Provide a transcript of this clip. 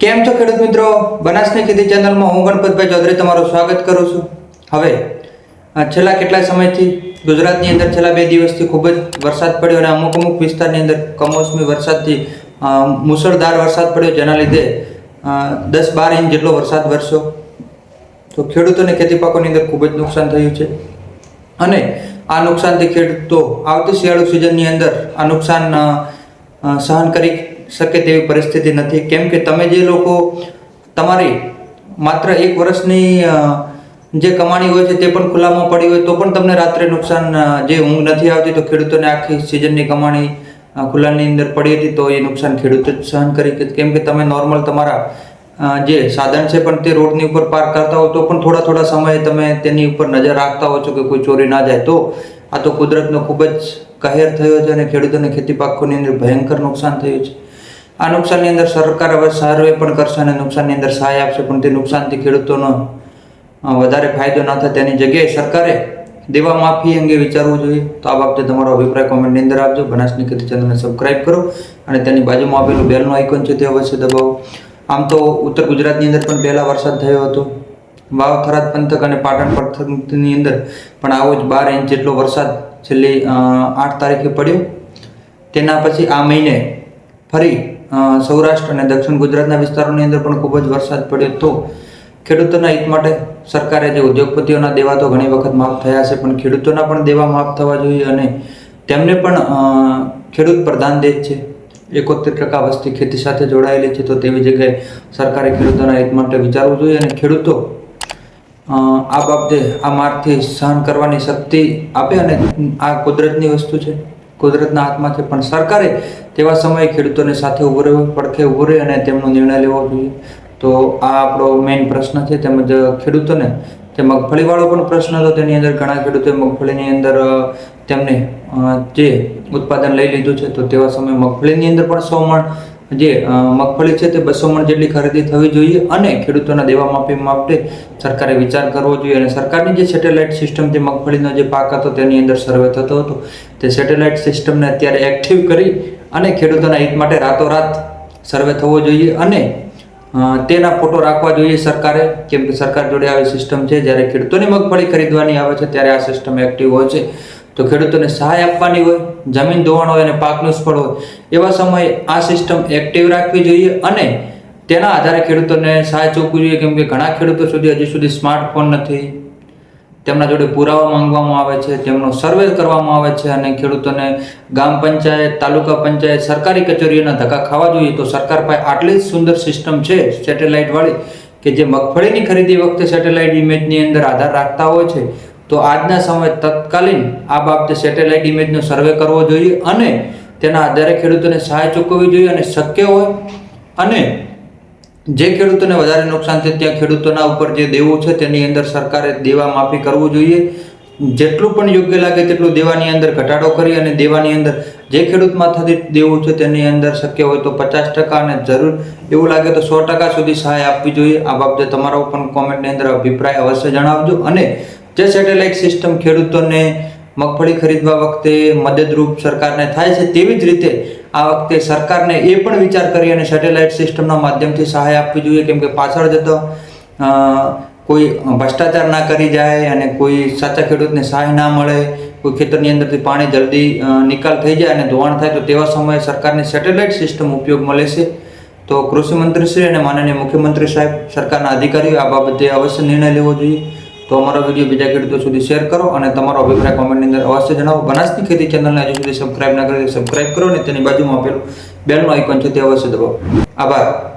કેમ છો ખેડૂત મિત્રો? બનાસની ખેતી ચેનલમાં હું ગણપતભાઈ ચૌધરી તમારું સ્વાગત કરું છું. હવે છેલ્લા કેટલા સમયથી ગુજરાતની અંદર છેલ્લા બે દિવસથી ખૂબ જ વરસાદ પડ્યો અને અમુક અમુક વિસ્તારની અંદર કમોસમી વરસાદથી મુસળધાર વરસાદ પડ્યો, જેના લીધે દસ બાર ઇંચ જેટલો વરસાદ વરસ્યો. તો ખેડૂતોને ખેતી પાકોની અંદર ખૂબ જ નુકસાન થયું છે. અને આ નુકસાનથી ખેડૂતો આવતી શિયાળુ સિઝનની અંદર આ નુકસાન સહન કરી શકે તેવી પરિસ્થિતિ નથી. કેમ કે તમે જે લોકો તમારી માત્ર એક વર્ષની જે કમાણી હોય છે તે પણ ખુલ્લામાં પડી હોય તો પણ તમને રાત્રે નુકસાન જે ઊંઘ નથી આવતી તો ખેડૂતોને આખી સિઝનની કમાણી ખુલ્લાની અંદર પડી હતી તો એ નુકસાન ખેડૂતો જ સહન કરી કેમ કે તમે નોર્મલ તમારા જે સાધન છે પણ તે રોડની ઉપર પાર્ક કરતા હો તો પણ થોડા થોડા સમયે તમે તેની ઉપર નજર રાખતા હો છો કે કોઈ ચોરી ના જાય. તો આ તો કુદરતનો ખૂબ જ કહેર થયો છે અને ખેડૂતોને ખેતી પાકોની અંદર ભયંકર નુકસાન થયું છે. આ નુકસાનની અંદર સરકાર હવે સર્વે પણ કરશે અને નુકસાનની અંદર સહાય આપશે, પણ તે નુકસાનથી ખેડૂતોનો વધારે ફાયદો ના થાય તેની જગ્યાએ સરકારે દેવા માફી અંગે વિચારવું જોઈએ. તો આ બાબતે તમારો અભિપ્રાય કોમેન્ટની અંદર આપજો. બનાસની ખેતી ચેનલને સબસ્ક્રાઈબ કરો અને તેની બાજુમાં આપેલું બેલનું આઇકોન છે તે અવશ્ય દબાવો. આમ તો ઉત્તર ગુજરાતની અંદર પણ પહેલાં વરસાદ થયો હતો. વાવ થરાદ પંથક અને પાટણ પંથકની અંદર પણ આવો જ બાર ઇંચ જેટલો વરસાદ છેલ્લી આઠ તારીખે પડ્યો. તેના પછી આ મહિને ફરી સૌરાષ્ટ્ર અને દક્ષિણ ગુજરાતના વિસ્તારોની અંદર પણ ખૂબ જ વરસાદ પડ્યો તો ખેડૂતોના હિત માટે સરકારે જે ઉદ્યોગપતિઓના દેવા તો ઘણી વખત માફ થયા છે પણ ખેડૂતોના પણ દેવા માફ થવા જોઈએ અને તેમને પણ ખેડૂત પ્રધાન દેશ છે. એકોતેર ટકા વસ્તી ખેતી સાથે જોડાયેલી છે, તો તેવી જગ્યાએ સરકારે ખેડૂતોના હિત માટે વિચારવું જોઈએ અને ખેડૂતો આ બાબતે આ માર્ગથી સહન કરવાની શક્તિ આપે અને આ કુદરતની વસ્તુ છે. કુદરતના હાથમાં પણ સરકારે તેવા સમયે ખેડૂતોને સાથે ઊભો રહેવો પડખે ઊભો રહે અને તેમનો નિર્ણય લેવો જોઈએ. તો આ આપણો મેઇન પ્રશ્ન છે. તેમજ ખેડૂતોને તે મગફળીવાળો પણ પ્રશ્ન હતો. તેની અંદર ઘણા ખેડૂતોએ મગફળીની અંદર તેમને જે ઉત્પાદન લઈ લીધું છે, તો તેવા સમયે મગફળીની અંદર પણ સો મણ જે મગફળી છે તે બસો મણ જેટલી ખરીદી થવી જોઈએ અને ખેડૂતોના દેવા માફી માટે સરકારે વિચાર કરવો જોઈએ અને સરકારની જે સેટેલાઇટ સિસ્ટમથી મગફળીનો જે પાક હતો તેની અંદર સર્વે થતો હતો. તે સેટેલાઇટ સિસ્ટમને અત્યારે એક્ટિવ કરી અને ખેડૂતોના હિત માટે રાતોરાત સર્વે થવો જોઈએ અને તેના ફોટો રાખવા જોઈએ સરકારે, કેમ કે સરકાર જોડે આવી સિસ્ટમ છે. જ્યારે ખેડૂતોની મગફળી ખરીદવાની આવે છે, ત્યારે આ સિસ્ટમ એક્ટિવ હોય છે. તો ખેડૂતોને સહાય આપવાની હોય, જમીન ધોવાણ હોય અને પાક નિષ્ફળ હોય, એવા સમયે આ સિસ્ટમ એક્ટિવ રાખવી જોઈએ અને તેના આધારે ખેડૂતોને સહાય ચૂકવવી જોઈએ. કેમ કે ઘણા ખેડૂતો સુધી હજી સુધી સ્માર્ટફોન નથી. તેમના જોડે પુરાવા માંગવામાં આવે છે, તેમનો સર્વે કરવામાં આવે છે અને ખેડૂતોને ગામ પંચાયત, તાલુકા પંચાયત, સરકારી કચેરીઓના ધક્કા ખાવા જોઈએ. તો સરકાર પાસે આટલી જ સુંદર સિસ્ટમ છે સેટેલાઇટ વાળી કે જે મગફળીની ખરીદી વખતે સેટેલાઇટ ઇમેજની અંદર આધાર રાખતા હોય છે. તો આજના સમયે તત્કાલીન આ બાબતે સેટેલાઇટ ઇમેજનો સર્વે કરવો જોઈએ અને તેના આધારે ખેડૂતોને સહાય ચૂકવવી જોઈએ અને શક્ય હોય અને જે ખેડૂતોને વધારે નુકસાન છે ત્યાં ખેડૂતોના ઉપર જે દેવું છે તેની અંદર સરકારે દેવા માફી કરવું જોઈએ. જેટલું પણ યોગ્ય લાગે તેટલું દેવાની અંદર ઘટાડો કરી અને દેવાની અંદર જે ખેડૂત માથાથી દેવું છે તેની અંદર શક્ય હોય તો પચાસ ટકા અને જરૂર એવું લાગે તો સો ટકા સુધી સહાય આપવી જોઈએ. આ બાબતે તમારો પણ કોમેન્ટની અંદર અભિપ્રાય અવશ્ય જણાવજો અને જે સેટેલાઇટ સિસ્ટમ ખેડૂતોને મગફળી ખરીદવા વખતે મદદરૂપ સરકારને થાય છે તેવી જ રીતે આ વખતે સરકારને એ પણ વિચાર કરી અને સેટેલાઇટ સિસ્ટમના માધ્યમથી સહાય આપવી જોઈએ. કેમ કે પાછળ જતો કોઈ ભ્રષ્ટાચાર ના કરી જાય અને કોઈ સાચા ખેડૂતને સહાય ના મળે, કોઈ ખેતરની અંદરથી પાણી જલ્દી નિકાલ થઈ જાય અને ધોવાણ થાય, તો તેવા સમયે સરકારની સેટેલાઇટ સિસ્ટમ ઉપયોગમાં લેશે તો કૃષિ મંત્રીશ્રી અને માનનીય મુખ્યમંત્રી સાહેબ, સરકારના અધિકારીઓ આ બાબતે અવશ્ય નિર્ણય લેવો જોઈએ. તો અમારો વીડિયો બીજા ખેડૂતો સુધી શેર કરો અને તમારો અભિપ્રાય કોમેન્ટની અંદર અવશ્ય જણાવો. બનાસની ખેતી ચેનલને હજુ સુધી સબસ્ક્રાઇબ ના કરી સબસ્ક્રાઇબ કરો અને તેની બાજુમાં આપેલું બેલનું આઇકોન છે તે અવશ્ય દબાવો. આભાર.